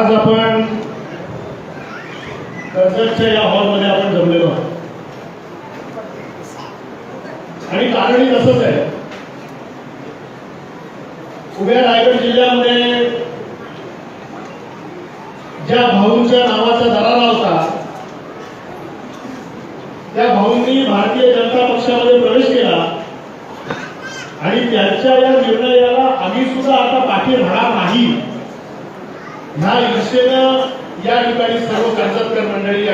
आज आपण कर्जतच्या या हॉलमध्ये आपण जमलेलो आहोत. आणि कारणही तसंच आहे. उभ्या रायगड जिल्ह्यामध्ये ज्या भाऊंच्या नावा दरारा होता त्या भाऊंनी भारतीय जनता पक्षामध्ये प्रवेश केला आणि त्यांच्या या निर्णयाला आम्ही सुद्धा आता पाठी राहणार नाही ह्या इच्छेनं या ठिकाणी सर्व कर्जतकर मंडळी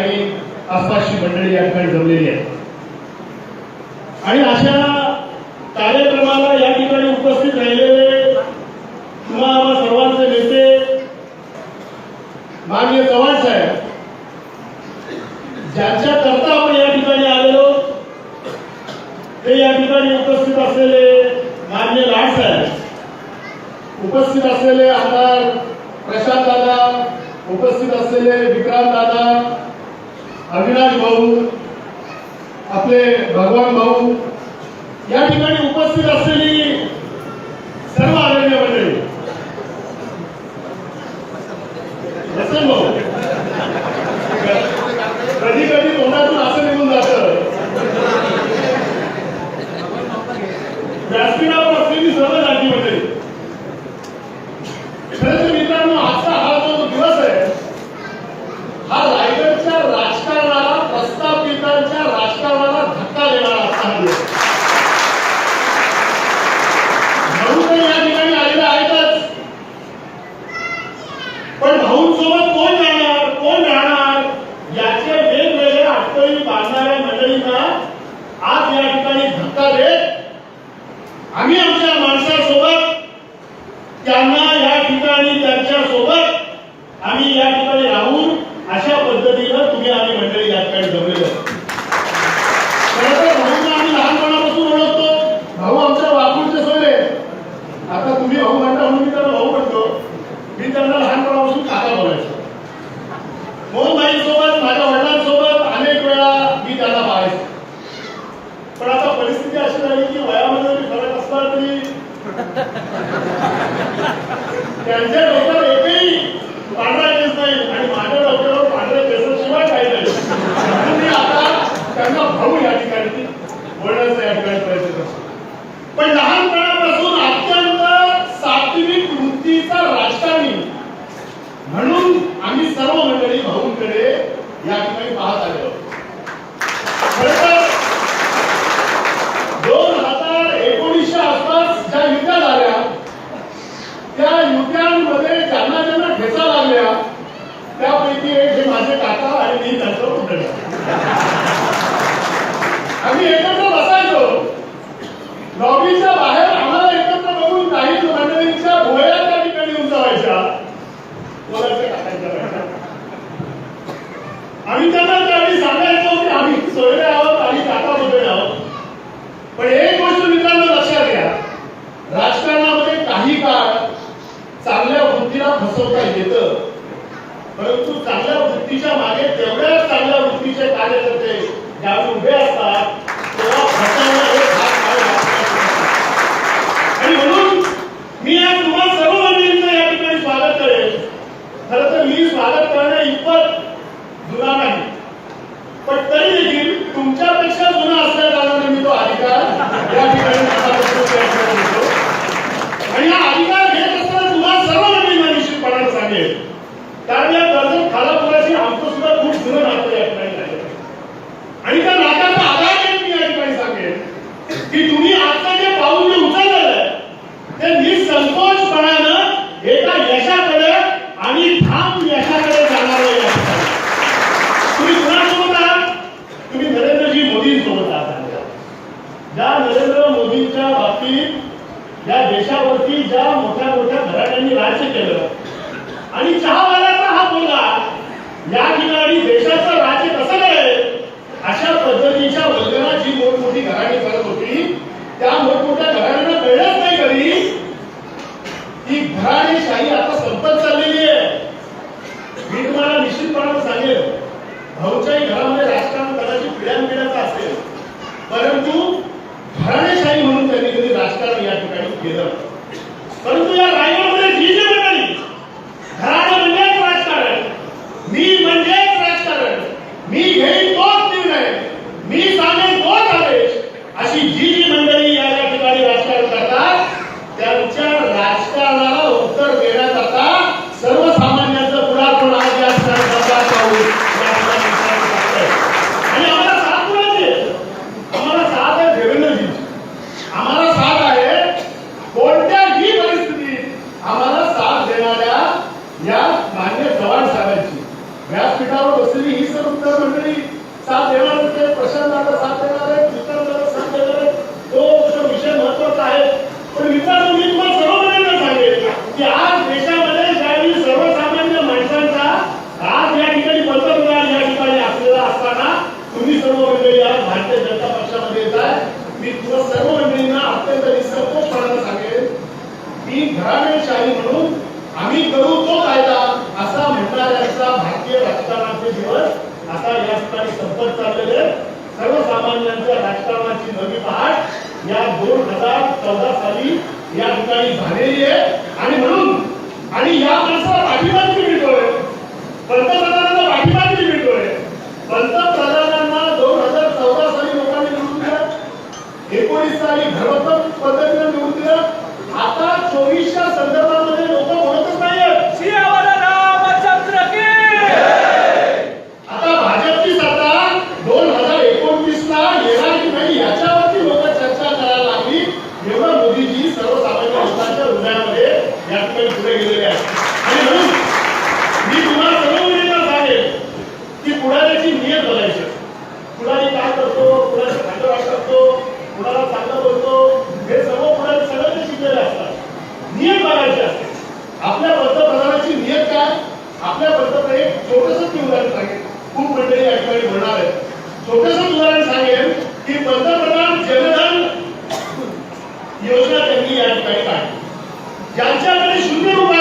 आणि आसपासची मंडळी या ठिकाणी जमलेली आहे आणि अशा कार्यक्रमाला या ठिकाणी उपस्थित राहिलेले किंवा आम्हा सर्वांचे नेते मान्य चव्हाण साहेब ज्यांच्या करता आपण या ठिकाणी आलेलो ते या ठिकाणी उपस्थित असलेले मान्य लाड साहेब उपस्थित असलेले आमदार प्रशांत दादा उपस्थित असलेले विक्रांत दादा अविनाश भाऊ आपले भगवान भाऊ या ठिकाणी उपस्थित असलेली त्यांना या ठिकाणी त्यांच्यासोबत आम्ही या ठिकाणी राहून अशा पद्धतीनं तुम्ही आम्ही मंडळी या ठिकाणी जमलेलो भाऊंना आम्ही लहानपणापासून ओळखतो. भाऊ आमच्या वाकुळचे सोयरे. आता तुम्ही भाऊ म्हणता म्हणून मी त्यांना भाऊ म्हणतो. मी त्यांना लहानपणापासून काका बोलायचो. मोहनबाई सोबत माझ्या वडिलांसोबत अनेक वेळा मी त्यांना पाहायचो. पण आता परिस्थिती अशी झाली की वयामध्ये त्यांच्या डोक्यावर एकही पांढरा त्या ज्यांना ज्यांना ठेचा लागल्या त्यापैकी एक हे माझे काका आणि मी त्यांचं मंडळी. आम्ही एकत्र बसायचो. लॉबीच्या बाहेर आम्हाला एकत्र बघून काही मंडळींच्या भोया त्या ठिकाणी उंचावायच्या. कोणाच्या काकांच्या आम्ही त्यांना त्यावेळी सांगायचो की आम्ही सोयरे आहोत आणि काका वगैरे आहोत. पण एक गोष्ट मित्रांनो लक्षात घ्या. राजकारणामध्ये काही काळ चांगल्या वृत्तीला फसवता येतं. परंतु चांगल्या वृत्तीच्या मागे तेवढ्याच चांगल्या वृत्तीचे कार्यकर्ते ज्यावेळी उभे असतात तेव्हा फसवणं त्यांच्या मोठ्या मोठ्या घराण्यांनी राज्य केलं. आणि चहावाल्याचा हा मुलगा या ठिकाणी आणि संपत चाललेले सर्वसामान्यांच्या राजकारणाची नवी पहाट या दोन हजार चौदा साली या ठिकाणी झालेली आहे. आणि म्हणून आणि आपल्याबद्दल एक छोटस उदाहरण सांगेल खूप मंडळी या ठिकाणी म्हणणार आहे छोटस उदाहरण सांगेल की पंतप्रधान जनधन योजना त्यांनी या ठिकाणी काढली. ज्यांच्याकडे शून्य रुपये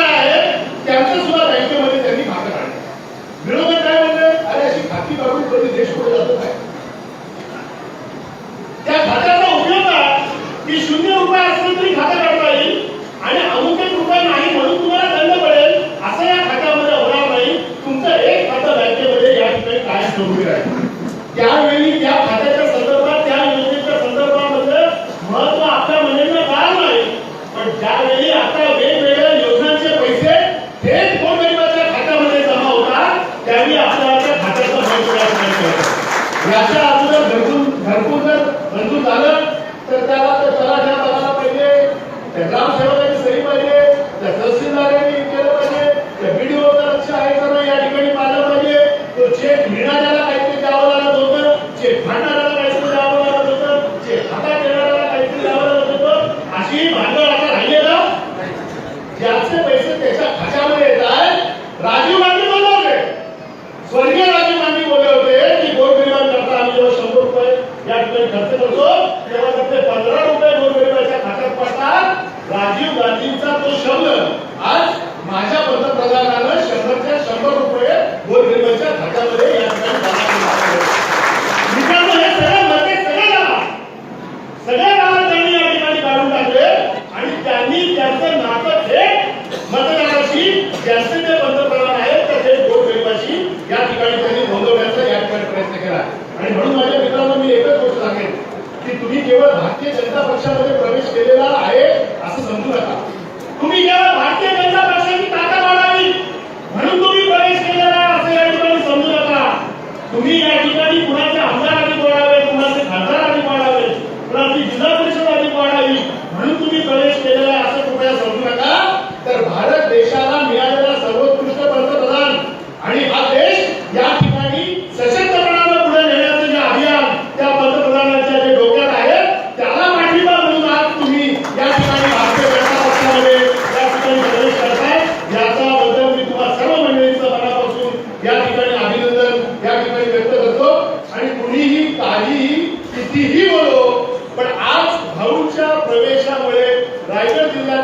केवळ भारतीय जनता पक्षामध्ये प्रवेश केलेला आहे. प्रवेशामुळे रायगड जिल्हा